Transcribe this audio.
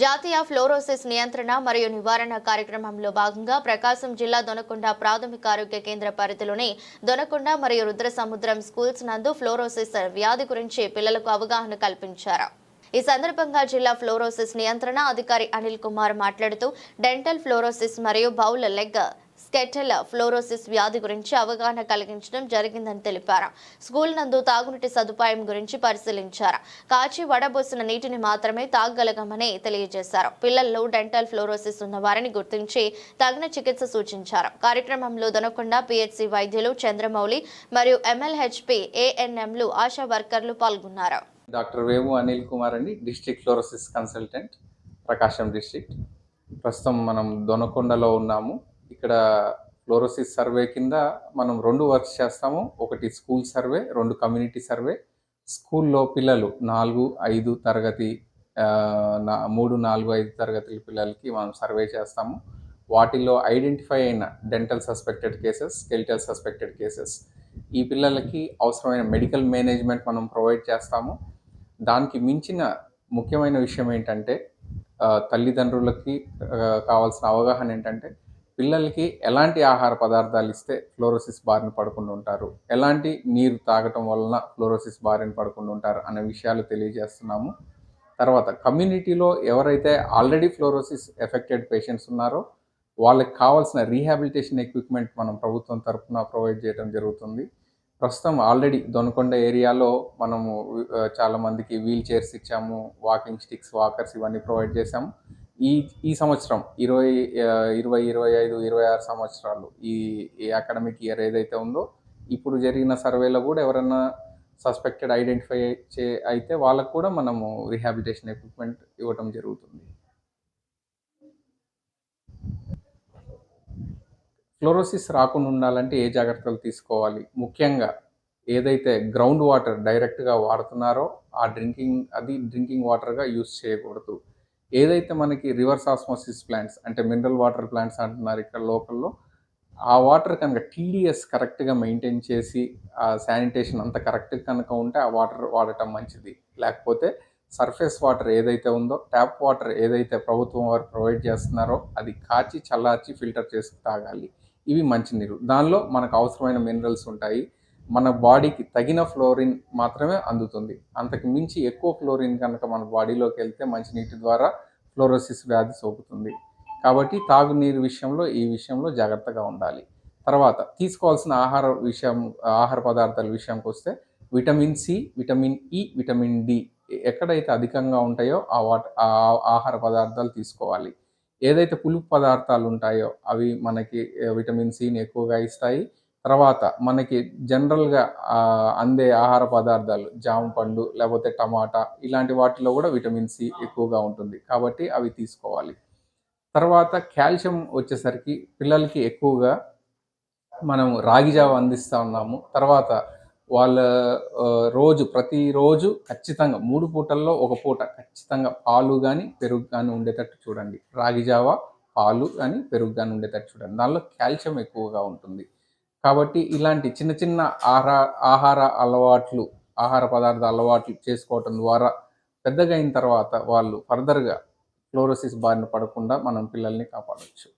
జాతీయ ఫ్లోరోసిస్ నియంత్రణ మరియు నివారణ కార్యక్రమంలో భాగంగా ప్రకాశం జిల్లా దొనకొండ ప్రాథమిక ఆరోగ్య కేంద్ర పరిధిలోని దొనకొండ మరియు రుద్రసముద్రం స్కూల్స్ నందు ఫ్లోరోసిస్ వ్యాధి గురించి పిల్లలకు అవగాహన కల్పించారు. ఈ సందర్భంగా జిల్లా ఫ్లోరోసిస్ నియంత్రణ అధికారి అనిల్ కుమార్ మాట్లాడుతూ డెంటల్ ఫ్లోరోసిస్ మరియు బౌల్ లెగ్ స్కెటల్ ఫ్లోరోసిస్ వ్యాధి గురించి అవగాహన కలిగించడం జరిగిందని తెలిపారు. స్కూల్ నందు తాగునీటి సదుపాయం గురించి పరిశీలించారు. కాచి వడబోసిన నీటిని మాత్రమే తాగగలగమని తెలియజేశారు. పిల్లల్లో డెంటల్ ఫ్లోరోసిస్ ఉన్న వారిని గుర్తించి తగిన చికిత్స సూచించారు. కార్యక్రమంలో దొనకొండ పిహెచ్సి వైద్యులు చంద్రమౌళి మరియు ఎంఎల్హెచ్పి ఏఎన్ఎంలు ఆశా వర్కర్లు పాల్గొన్నారు. డాక్టర్ వేము అనిల్ కుమార్ అండి district fluorosis consultant Prakasam district. ప్రస్తుతం మనం దొనకొండలో ఉన్నాము. ఇక్కడ ఫ్లోరోసిస్ సర్వే కింద మనం రెండు వర్క్స్ చేస్తాము. ఒకటి స్కూల్ సర్వే రెండు కమ్యూనిటీ సర్వే. స్కూల్లో పిల్లలు నాలుగు ఐదు తరగతి నా మూడు నాలుగు ఐదు తరగతుల పిల్లలకి మనం సర్వే చేస్తాము. వాటిల్లో ఐడెంటిఫై అయిన dental suspected cases skeletal suspected cases ఈ పిల్లలకి అవసరమైన మెడికల్ మేనేజ్మెంట్ మనం ప్రొవైడ్ చేస్తాము. దానికి మించిన ముఖ్యమైన విషయం ఏంటంటే తల్లిదండ్రులకి కావాల్సిన అవగాహన ఏంటంటే పిల్లలకి ఎలాంటి ఆహార పదార్థాలు ఇస్తే ఫ్లోరోసిస్ బారిన పడకుండా ఉంటారు? ఎలాంటి నీరు తాగటం వలన ఫ్లోరోసిస్ బారిన పడకుండా ఉంటారు అనే విషయాలు తెలియజేస్తున్నాము. తర్వాత కమ్యూనిటీలో ఎవరైతే ఆల్రెడీ ఫ్లోరోసిస్ ఎఫెక్టెడ్ పేషెంట్స్ ఉన్నారో వాళ్ళకి కావాల్సిన రీహాబిలిటేషన్ ఎక్విప్మెంట్ మనం ప్రభుత్వం తరఫున ప్రొవైడ్ చేయడం జరుగుతుంది. ప్రస్తుతం ఆల్రెడీ దొనకొండ ఏరియాలో మనము చాలామందికి చాలా మందికి వీల్ చైర్స్ ఇచ్చాము వాకింగ్ స్టిక్స్ వాకర్స్ ఇవన్నీ ప్రొవైడ్ చేశాము. ఈ ఈ సంవత్సరం ఇరవై ఇరవై ఇరవై ఐదు ఇరవై ఆరు సంవత్సరాలు ఈ అకాడమిక్ ఇయర్ ఏదైతే ఉందో ఇప్పుడు జరిగిన సర్వేలో కూడా ఎవరైనా సస్పెక్టెడ్ ఐడెంటిఫై చే అయితే వాళ్ళకు కూడా మనము రిహాబిలిటేషన్ ఎక్విప్మెంట్ ఇవ్వటం జరుగుతుంది. ఫ్లోరోసిస్ రాకుండా ఉండాలంటే ఏ జాగ్రత్తలు తీసుకోవాలి? ముఖ్యంగా ఏదైతే గ్రౌండ్ వాటర్ డైరెక్ట్గా వాడుతున్నారో ఆ డ్రింకింగ్ అది డ్రింకింగ్ వాటర్గా యూస్ చేయకూడదు. ఏదైతే మనకి రివర్స్ ఆస్మోసిస్ ప్లాంట్స్ అంటే మినరల్ వాటర్ ప్లాంట్స్ అంటున్నారు ఇక్కడ లోకల్లో ఆ వాటర్ కనుక టీడీఎస్ కరెక్ట్గా మెయింటైన్ చేసి ఆ శానిటేషన్ అంత కరెక్ట్గా కనుక ఉంటే ఆ వాటర్ వాడటం మంచిది. లేకపోతే సర్ఫేస్ వాటర్ ఏదైతే ఉందో ట్యాప్ వాటర్ ఏదైతే ప్రభుత్వం వారు ప్రొవైడ్ చేస్తున్నారో అది కాచి చల్లార్చి ఫిల్టర్ చేసి తాగాలి. ఇవి మంచినీరు. దానిలో మనకు అవసరమైన మినరల్స్ ఉంటాయి. మన బాడీకి తగిన ఫ్లోరిన్ మాత్రమే అందుతుంది. అంతకు మించి ఎక్కువ ఫ్లోరిన్ కనుక మన బాడీలోకి వెళ్తే మంచినీటి ద్వారా ఫ్లోరోసిస్ వ్యాధి సోకుతుంది. కాబట్టి తాగునీరు విషయంలో ఈ విషయంలో జాగ్రత్తగా ఉండాలి. తర్వాత తీసుకోవాల్సిన ఆహార విషయం ఆహార పదార్థాల విషయంకి వస్తే vitamin C vitamin E vitamin D ఎక్కడైతే అధికంగా ఉంటాయో ఆ వాట ఆ ఆహార పదార్థాలు తీసుకోవాలి. ఏదైతే పులుపు పదార్థాలు ఉంటాయో అవి మనకి విటమిన్ సిని ఎక్కువగా ఇస్తాయి. తర్వాత మనకి జనరల్గా అందే ఆహార పదార్థాలు జామ పండు లేకపోతే టమాటా ఇలాంటి వాటిలో కూడా విటమిన్ సి ఎక్కువగా ఉంటుంది. కాబట్టి అవి తీసుకోవాలి. తర్వాత కాల్షియం వచ్చేసరికి పిల్లలకి ఎక్కువగా మనం రాగి జావ అందిస్తూ ఉన్నాము. తర్వాత వాళ్ళ రోజు ప్రతిరోజు ఖచ్చితంగా మూడు పూటల్లో ఒక పూట ఖచ్చితంగా పాలు కానీ పెరుగు కానీ ఉండేటట్టు చూడండి. రాగి జావ పాలు కానీ పెరుగు కానీ ఉండేటట్టు చూడండి. దానిలో కాల్షియం ఎక్కువగా ఉంటుంది. కాబట్టి ఇలాంటి చిన్న చిన్న ఆహార ఆహార అలవాట్లు ఆహార పదార్థ అలవాట్లు చేసుకోవటం ద్వారా పెద్దగా అయిన తర్వాత వాళ్ళు ఫర్దర్గా ఫ్లోరోసిస్ బారిన పడకుండా మనం పిల్లల్ని కాపాడవచ్చు